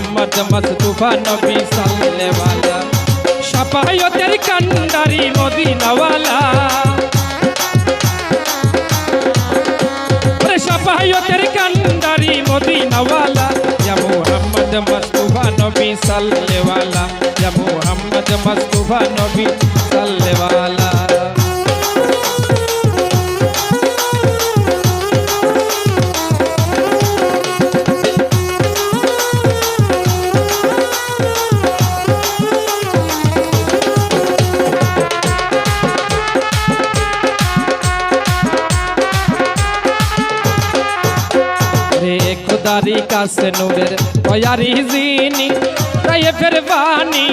মোহাম্মদ মস্তুফা নবী সাল্লেওয়ালা সাপায়তের কান্ডারি মদিনাওয়ালা সাপায়তের কান্ডারি মদিনাওয়ালা ইয়া মোহাম্মদ মস্তুফা নবী সাল্লেওয়ালা ইয়া মোহাম্মদ মস্তুফা নবী সাল্লেওয়ালা খুদারি কাছে নূরের তয়ারি জিনি, তাই ফের বাণী,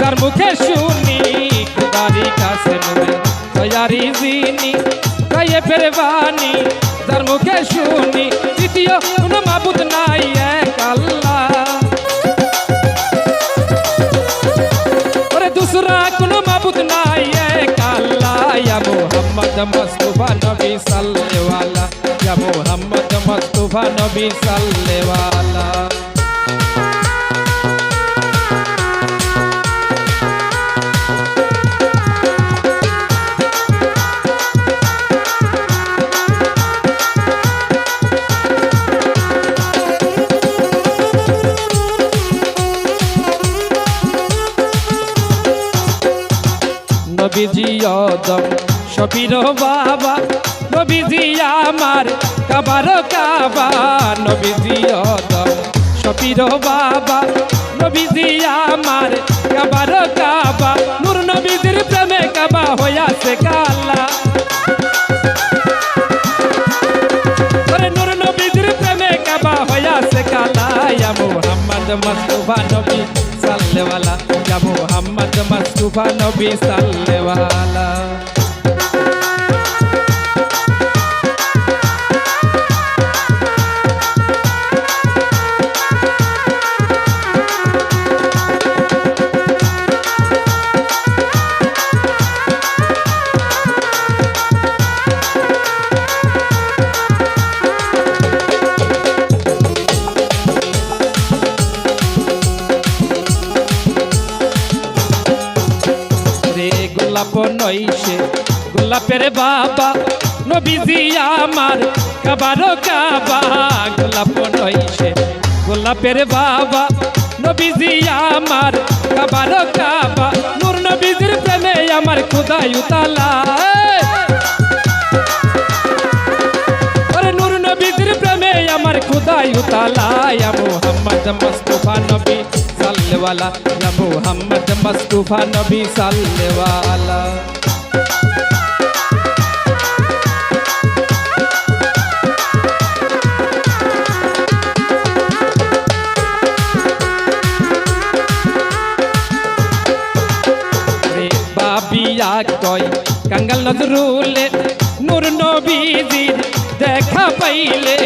যার মুখে শুনি। খুদারি কাছে নূরের তয়ারি জিনি, তাই ফের বাণী, যার মুখে শুনি। দ্বিতীয় কোনো মাবুদ নাই এক আল্লাহ। দুসরা কোনো মাবুদ নাই এক আল্লাহ। মুহাম্মদ নবী সাল্লেওয়ালা ইয়া মুহাম্মদ মুস্তাফা নবী সাল্লেওয়ালা। নবীজি অদম সবির বাবা নবীজি আমার, কাবার কাবা, নবীজি অদম সবির বাবা। নবীজি আমার, কাবার কাবা, নূর নবীজির প্রেমে কাবা হইয়াছে কালা। নূর নবীজির প্রেমে কাবা হইয়াছে কালা। মুহাম্মদ মুস্তাফা নবী সাল্লেওয়ালা মুহাম্মদ মুস্তাফা নবী সাল্লেওয়ালা নইছে গোলাপের বাবা, নবীজি আমার, কাবার কাবা, গোলাপ নইছে গোলাপের বাবা, নবীজি আমার, কাবার কাবা, নূর নবীজির প্রেমে আমার খুদাই উতালা। নূর নবীজির প্রেমে আমার খুদাই উতালা। মুহাম্মদ মুস্তাফা নবী সাল্লেওয়ালা মুহাম্মদ মুস্তাফা নবী সাল্লেওয়ালা রে বাবিয়া কয় কাঙ্গাল নজরুলে নূর নবীজির দেখা পাইলে।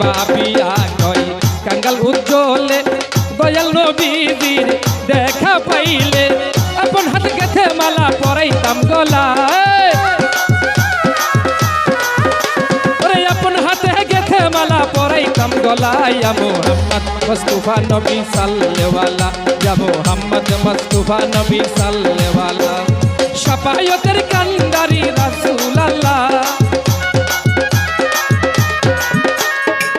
বাবিয়া কয় কাঙ্গাল উজ্জ্বলে দয়াল নবীজির দেখা পাইলে। গলায় ইয়া মুহাম্মদ মুস্তাফা নবী সাল্লেওয়ালা ইয়া মুহাম্মদ মুস্তাফা নবী সাল্লেওয়ালা শাফায়তের কান্দারি রাসূলুল্লাহ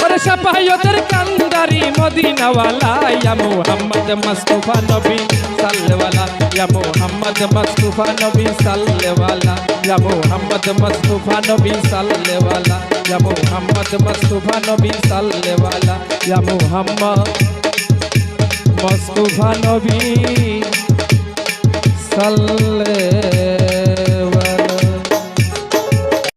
ওরে শাফায়তের কান্দারি মদিনাওয়ালা ইয়া মুহাম্মদ মুস্তাফা নবী সাল্লেওয়ালা ইয়া মুহাম্মদ মুস্তাফা নবী সাল্লেওয়ালা ইয়া মুহাম্মদ মুস্তাফা নবী সাল্লেওয়ালা ইয়া মুহাম্মদ মুস্তাফা নবী সাল্লেওয়ালা ইয়া মুহাম্মদ মুস্তাফা নবী সাল্লেওয়ালা